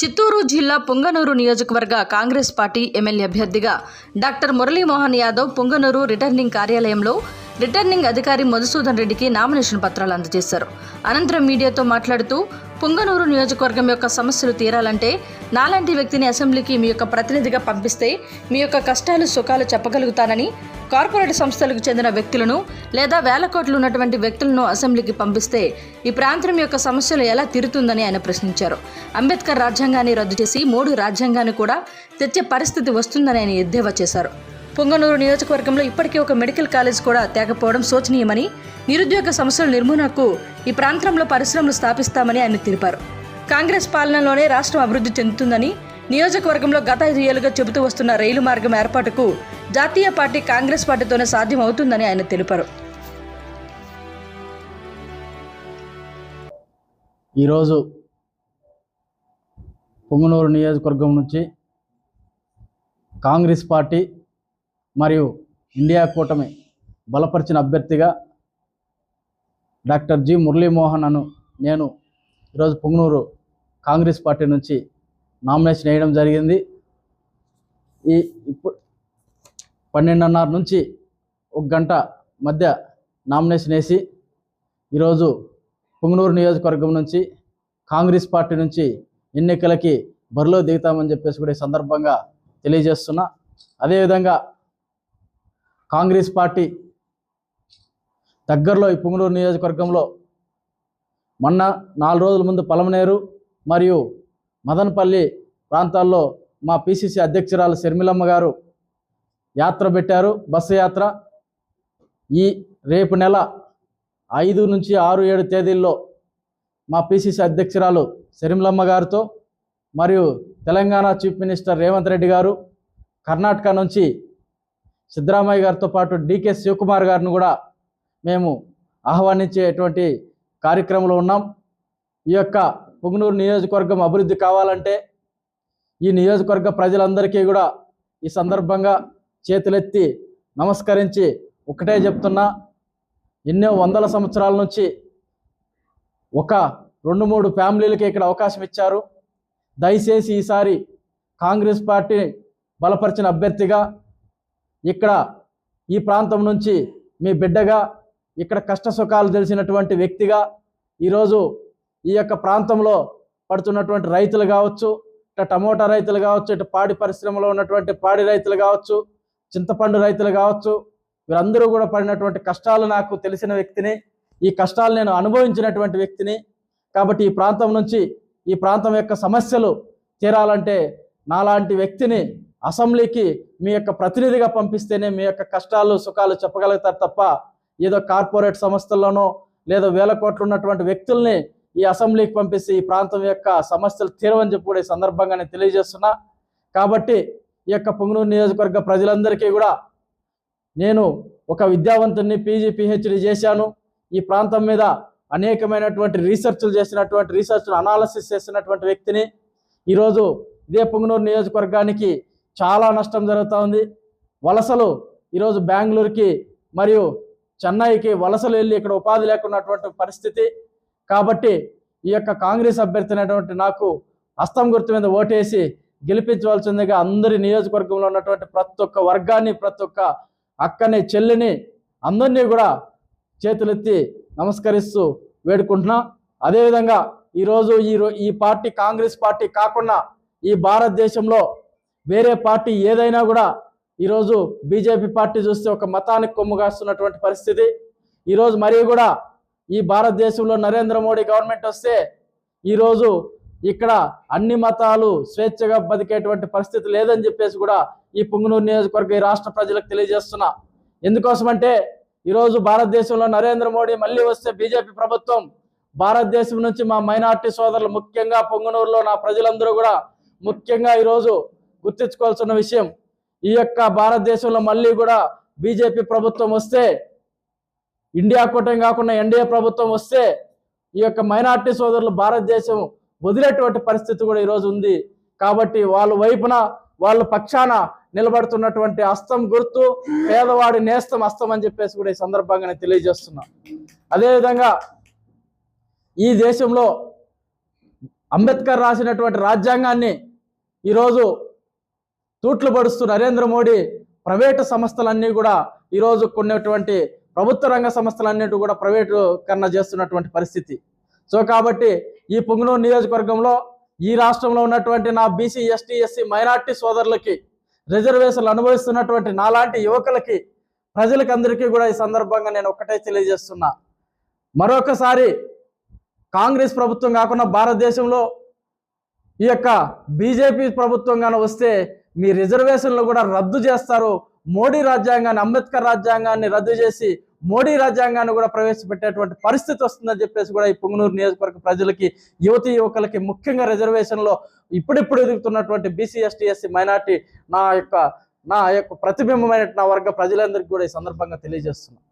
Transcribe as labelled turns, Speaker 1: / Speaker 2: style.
Speaker 1: చిత్తూరు జిల్లా పొంగనూరు నియోజకవర్గ Congress party MLA అభ్యర్థిగా డాక్టర్ మురళీమోహన్ యాదవ్ పొంగనూరు రిటర్నింగ్ కార్యాలయంలో రిటర్నింగ్ అధికారి మధుసూదన్ రెడ్డికి నామినేషన్ పత్రాలు అందజేశారు. అనంతరం మీడియాతో మాట్లాడుతూ పొంగనూరు నియోజకవర్గం యొక్క సమస్యలు తీరాలంటే నాలాంటి వ్యక్తిని అసెంబ్లీకి మీ యొక్క ప్రతినిధిగా పంపిస్తే మీ యొక్క కష్టాలు సుఖాలు చెప్పగలుగుతానని కార్పొరేట్ సంస్థలకు చెందిన వ్యక్తులను లేదా వేల కోట్లు ఉన్నటువంటి వ్యక్తులను అసెంబ్లీకి పంపిస్తే ఈ ప్రాంతం యొక్క సమస్యలు ఎలా తీరుతుందని ఆయన ప్రశ్నించారు. అంబేద్కర్ రాజ్యాంగాన్ని రద్దు చేసి మూడు రాజ్యాంగాన్ని కూడా తెచ్చే పరిస్థితి వస్తుందని ఆయన ఎద్దేవా చేశారు. పొంగనూరు నియోజకవర్గంలో ఇప్పటికే ఒక మెడికల్ కాలేజ్ కూడా తేకపోవడం శోచనీయమని నిరుద్యోగ సమస్యల నిర్మూలనకు ఈ ప్రాంతంలో పరిశ్రమలు స్థాపిస్తామని ఆయన తెలిపారు. కాంగ్రెస్ పాలనలోనే రాష్ట్రం అభివృద్ధి చెందుతుందని నియోజకవర్గంలో గత ఐదు ఏళ్ళుగా చెబుతూ వస్తున్న రైలు మార్గం ఏర్పాటుకు జాతీయ పార్టీ కాంగ్రెస్ పార్టీతోనే సాధ్యమవుతుందని ఆయన తెలిపారు.
Speaker 2: ఈరోజు పొంగనూరు నియోజకవర్గం నుంచి కాంగ్రెస్ పార్టీ మరియు ఇండియా కూటమి బలపరిచిన అభ్యర్థిగా డాక్టర్ జి మురళీమోహన్ అను నేను ఈరోజు పొంగనూరు కాంగ్రెస్ పార్టీ నుంచి నామినేషన్ వేయడం జరిగింది. ఈ ఇప్పుడు పన్నెండున్నర నుంచి ఒక గంట మధ్య నామినేషన్ వేసి ఈరోజు పుంగనూరు నియోజకవర్గం నుంచి కాంగ్రెస్ పార్టీ నుంచి ఎన్నికలకి బరిలో దిగుతామని చెప్పేసి కూడా ఈ సందర్భంగా తెలియజేస్తున్నా. అదేవిధంగా కాంగ్రెస్ పార్టీ దగ్గరలో ఈ పుంగనూరు నియోజకవర్గంలో మొన్న నాలుగు రోజుల ముందు పలమనేరు మరియు మదనపల్లి ప్రాంతాల్లో మా పిసిసి అధ్యక్షురాలు శర్మిలమ్మ గారు యాత్ర పెట్టారు. బస్సు యాత్ర ఈ రేపు నెల ఐదు నుంచి ఆరు ఏడు తేదీల్లో మా పిసిసి అధ్యక్షురాలు శరిమలమ్మ గారితో మరియు తెలంగాణ చీఫ్ మినిస్టర్ రేవంత్ రెడ్డి గారు కర్ణాటక నుంచి సిద్ధరామయ్య గారితో పాటు డికే శివకుమార్ గారిని కూడా మేము ఆహ్వానించేటువంటి కార్యక్రమంలో ఉన్నాం. ఈ యొక్క పుంగనూరు నియోజకవర్గం అభివృద్ధి కావాలంటే ఈ నియోజకవర్గ ప్రజలందరికీ కూడా ఈ సందర్భంగా చేతులెత్తి నమస్కరించి ఒకటే చెప్తున్నా ఎన్నో వందల సంవత్సరాల నుంచి ఒక రెండు మూడు ఫ్యామిలీలకి ఇక్కడ అవకాశం ఇచ్చారు. దయచేసి ఈసారి కాంగ్రెస్ పార్టీ బలపరిచిన అభ్యర్థిగా ఇక్కడ ఈ ప్రాంతం నుంచి మీ బిడ్డగా ఇక్కడ కష్ట సుఖాలు తెలిసినటువంటి వ్యక్తిగా ఈరోజు ఈ యొక్క ప్రాంతంలో పడుతున్నటువంటి రైతులు కావచ్చు ఇటు టమోటా రైతులు కావచ్చు ఇటు పాడి పరిశ్రమలో ఉన్నటువంటి పాడి రైతులు కావచ్చు చింతపండు రైతులు కావచ్చు వీరందరూ కూడా పడినటువంటి కష్టాలు నాకు తెలిసిన వ్యక్తిని ఈ కష్టాలు నేను అనుభవించినటువంటి వ్యక్తిని. కాబట్టి ఈ ప్రాంతం నుంచి ఈ ప్రాంతం యొక్క సమస్యలు తీరాలంటే నాలాంటి వ్యక్తిని అసెంబ్లీకి మీ యొక్క ప్రతినిధిగా పంపిస్తేనే మీ యొక్క కష్టాలు సుఖాలు చెప్పగలుగుతారు తప్ప ఏదో కార్పొరేట్ సంస్థల్లోనో లేదా వేల కోట్లు ఉన్నటువంటి వ్యక్తుల్ని ఈ అసెంబ్లీకి పంపిస్తే ఈ ప్రాంతం యొక్క సమస్యలు తీరవని చెప్పి కూడా ఈ సందర్భంగా నేను తెలియజేస్తున్నా. కాబట్టి ఈ యొక్క పొంగనూరు నియోజకవర్గ ప్రజలందరికీ కూడా నేను ఒక విద్యావంతుని పీజీ పిహెచ్డి చేశాను. ఈ ప్రాంతం మీద అనేకమైనటువంటి రీసెర్చ్లు చేసినటువంటి రీసెర్చ్లు అనాలసిస్ చేసినటువంటి వ్యక్తిని ఈరోజు ఇదే పొంగనూరు నియోజకవర్గానికి చాలా నష్టం జరుగుతూ ఉంది వలసలు ఈరోజు బెంగళూరుకి మరియు చెన్నైకి వలసలు వెళ్ళి ఇక్కడ ఉపాధి లేకున్నటువంటి పరిస్థితి. కాబట్టి ఈ యొక్క కాంగ్రెస్ అభ్యర్థి అయినటువంటి నాకు హస్తం గుర్తు మీద ఓటేసి గెలిపించవలసిందిగా అందరి నియోజకవర్గంలో ఉన్నటువంటి ప్రతి ఒక్క వర్గాన్ని ప్రతి ఒక్క అక్కని చెల్లిని అందరినీ కూడా చేతులెత్తి నమస్కరిస్తూ వేడుకుంటున్నా. అదేవిధంగా ఈరోజు ఈ రో- ఈ పార్టీ కాంగ్రెస్ పార్టీ కాకుండా ఈ భారతదేశంలో వేరే పార్టీ ఏదైనా కూడా ఈరోజు బీజేపీ పార్టీ చూస్తే ఒక మతానికి కొమ్ముగాస్తున్నటువంటి పరిస్థితి. ఈరోజు మరీ కూడా ఈ భారతదేశంలో నరేంద్ర మోడీ గవర్నమెంట్ వస్తే ఈరోజు ఇక్కడ అన్ని మతాలు స్వేచ్ఛగా బతికేటువంటి పరిస్థితి లేదని చెప్పేసి కూడా ఈ పుంగనూరు నియోజకవర్గ ఈ రాష్ట్ర ప్రజలకు తెలియజేస్తున్నా. ఎందుకోసమంటే ఈరోజు భారతదేశంలో నరేంద్ర మోడీ మళ్ళీ వస్తే బీజేపీ ప్రభుత్వం భారతదేశం నుంచి మా మైనార్టీ సోదరులు ముఖ్యంగా పొంగనూరులో నా ప్రజలందరూ కూడా ముఖ్యంగా ఈరోజు గుర్తించుకోవాల్సిన విషయం ఈ యొక్క భారతదేశంలో మళ్ళీ కూడా బీజేపీ ప్రభుత్వం వస్తే ఇండియా కూటమి కాకుండా ఎన్డీఏ ప్రభుత్వం వస్తే ఈ యొక్క మైనార్టీ సోదరులు భారతదేశం వదిలేటువంటి పరిస్థితి కూడా ఈరోజు ఉంది. కాబట్టి వాళ్ళ వైపున వాళ్ళ పక్షాన నిలబడుతున్నటువంటి అస్తం గుర్తు పేదవాడి నేస్తం అస్తం అని చెప్పేసి కూడా ఈ సందర్భంగా నేను తెలియజేస్తున్నా. అదేవిధంగా ఈ దేశంలో అంబేద్కర్ రాసినటువంటి రాజ్యాంగాన్ని ఈరోజు తూట్లు పడుస్తూ నరేంద్ర మోడీ ప్రైవేటు సంస్థలన్నీ కూడా ఈరోజు కొన్నటువంటి ప్రభుత్వ రంగ సంస్థలన్నిటి కూడా ప్రైవేటీకరణ చేస్తున్నటువంటి పరిస్థితి. సో కాబట్టి ఈ పొంగునూరు నియోజకవర్గంలో ఈ రాష్ట్రంలో ఉన్నటువంటి నా బీసీ ఎస్టీ ఎస్సీ మైనార్టీ సోదరులకి రిజర్వేషన్లు అనుభవిస్తున్నటువంటి నాలాంటి యువకులకి ప్రజలకి అందరికీ కూడా ఈ సందర్భంగా నేను ఒక్కటే తెలియజేస్తున్నా. మరొకసారి కాంగ్రెస్ ప్రభుత్వం కాకుండా భారతదేశంలో ఈ యొక్క బీజేపీ ప్రభుత్వం కానీ వస్తే మీ రిజర్వేషన్లు కూడా రద్దు చేస్తారు. మోడీ రాజ్యాంగాన్ని అంబేద్కర్ రాజ్యాంగాన్ని రద్దు చేసి మోడీ రాజ్యాంగాన్ని కూడా ప్రవేశపెట్టేటువంటి పరిస్థితి వస్తుందని చెప్పేసి కూడా ఈ పొంగునూరు నియోజకవర్గ ప్రజలకి యువతి యువకులకి ముఖ్యంగా రిజర్వేషన్లో ఇప్పుడిప్పుడు ఎదుగుతున్నటువంటి బీసీ ఎస్టీ ఎస్సీ మైనార్టీ నా యొక్క నా యొక్క ప్రతిబింబమైన నా వర్గ ప్రజలందరికీ కూడా ఈ సందర్భంగా తెలియజేస్తున్నాను